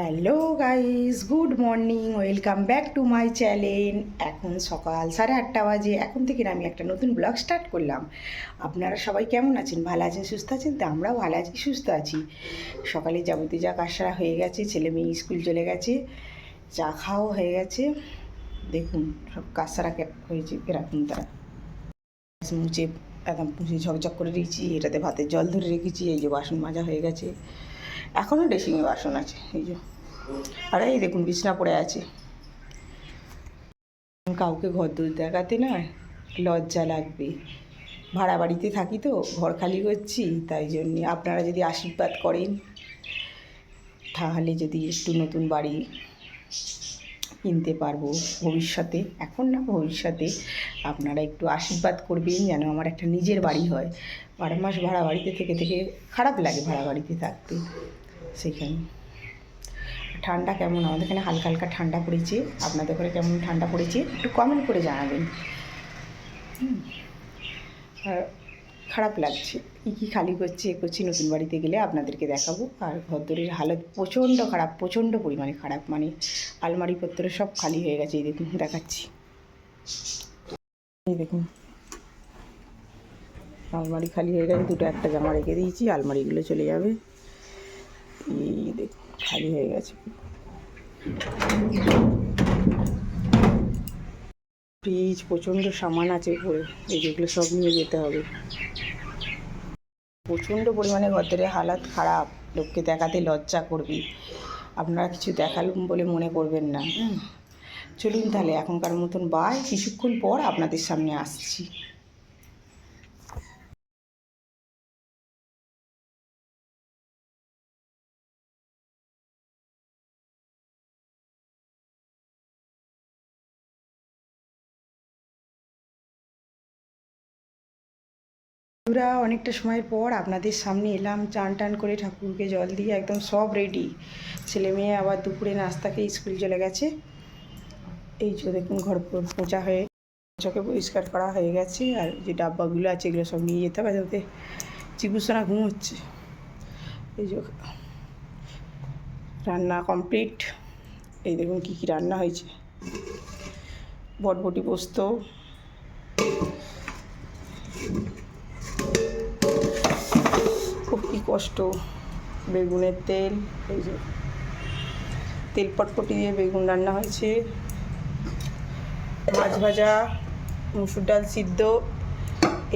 Hello guys, good morning, welcome back to my channel. এখন সকাল সাড়ে আটটা বাজে, এখন থেকে আমি একটা নতুন ব্লগ স্টার্ট করলাম। আপনারা সবাই কেমন আছেন? ভালো আছেন, সুস্থ আছেন? তো আমরাও ভালো আছি, সুস্থ আছি। সকালে যাবতীয় যা কাজসারা হয়ে গেছে, ছেলে মেয়ে স্কুল চলে গেছে, চা খাওয়া হয়ে গেছে। দেখুন সব কাজসারা হয়েছে, এরকম তারা। মুছে একদম মুছে ঝকঝক করে রেখেছি, এটাতে ভাতের জল ধরে রেখেছি, এই যে বাসন মাজা হয়ে গেছে। এখনও ড্রেসিংয়ে বাসন আছে, এই যে। আর এই দেখুন, বিছনা পড়ে আছে। কাউকে ঘর দোষ দেখাতে না লজ্জা লাগবে। ভাড়া বাড়িতে থাকি তো, ঘর খালি করছি, তাই জন্যে আপনারা যদি আশীর্বাদ করেন, তাহলে যদি একটু নতুন বাড়ি কিনতে পারব ভবিষ্যতে, এখন না ভবিষ্যতে, আপনারা একটু আশীর্বাদ করবেন যেন আমার একটা নিজের বাড়ি হয়। বারো মাস ভাড়া বাড়িতে থেকে থেকে খারাপ লাগে ভাড়া বাড়িতে থাকতে। সেখানে ঠান্ডা কেমন? আমাদের এখানে হালকা হালকা ঠান্ডা পড়েছে। আপনাদের ঘরে কেমন ঠান্ডা পড়েছে? একটু কমেন্ট করে জানাবেন। আর খারাপ লাগছে। কী কী খালি করছি, এ করছি, নতুন বাড়িতে গেলে আপনাদেরকে দেখাবো। আর ঘরদরের হালত প্রচণ্ড খারাপ, প্রচণ্ড পরিমাণে খারাপ। মানে আলমারিপত্র সব খালি হয়ে গেছে, এই দেখুন, দেখাচ্ছি। এই দেখুন। আলমারি খালি হয়ে গেছে, দুটো একটা জামা রেখে দিয়েছি, আলমারিগুলো চলে যাবে। খালি হয়ে গেছে। ফ্রিজ প্রচণ্ড সামান আছে উপরে, এই যেগুলো সব নিয়ে যেতে হবে। প্রচণ্ড পরিমাণে ঘরের হালাত খারাপ, লোককে দেখাতে লজ্জা করবি। আপনারা কিছু দেখালুম বলে মনে করবেন না চলুন তাহলে এখনকার মতন বাই কিছুক্ষণ পর আপনাদের সামনে আসছি। বন্ধুরা, অনেকটা সময়ের পর আপনাদের সামনে এলাম। চান টান করে ঠাকুরকে জল দিয়ে একদম সব রেডি ছেলে মেয়ে আবার দুপুরে নাস্তাকে স্কুল চলে গেছে। এই যে দেখুন, ঘর পোঁচা হয়ে চোখে পরিষ্কার করা হয়ে গেছে। আর যে ডাব্বাগুলো আছে, এগুলো সব নিয়ে যেতে হবে, যাতে চিকুসোনা ঘুমোচ্ছে। এই যে রান্না কমপ্লিট এই দেখুন, কী কী রান্না হয়েছে। বটবটি পোস্ত। কষ্ট, বেগুনের তেল, এই যে তেল পটপটি দিয়ে বেগুন রান্না হয়েছে। মাছ ভাজা, মুসুর ডাল সিদ্ধ,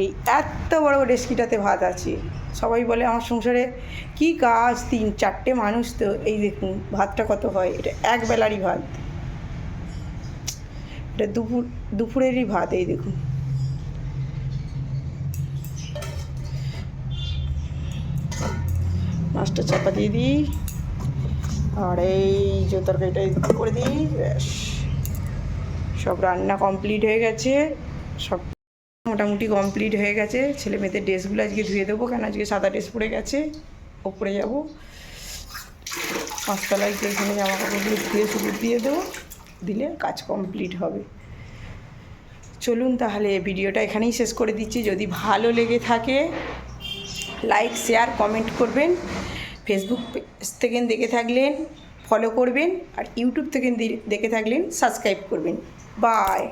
এই এত বড় ডেস্কিটাতে ভাত আছে। সবাই বলে, আমার সংসারে কি কাজ, তিন চারটে মানুষ তো। এই দেখুন, ভাতটা কত হয়, এটা এক বেলারই ভাত। এটা দুপুর, দুপুরেরই ভাত, এই দেখুন। মাছটা চাপা দিয়ে দিই। আর এই যে তরকারিটা করে দিই, ব্যাস। সব রান্না কমপ্লিট হয়ে গেছে। সব মোটামুটি কমপ্লিট হয়ে গেছে। ছেলে মেয়েদের ড্রেসগুলো আজকে ধুয়ে দেবো, কেন আজকে সাদা ড্রেস পরে গেছে। ওপরে যাব। পাঁচতলায় গিয়ে এখানে জামা কাপড়গুলো ধুয়ে সুপুর দিয়ে দেবো, দিলে কাজ কমপ্লিট হবে। চলুন তাহলে ভিডিওটা এখানেই শেষ করে দিচ্ছি। যদি ভালো লেগে থাকে, লাইক, শেয়ার, কমেন্ট করবেন। ফেসবুক পেজ থেকে দেখে থাকলেন ফলো করবেন আর ইউটিউব থেকে দেখে থাকলেন সাবস্ক্রাইব করবেন। বাই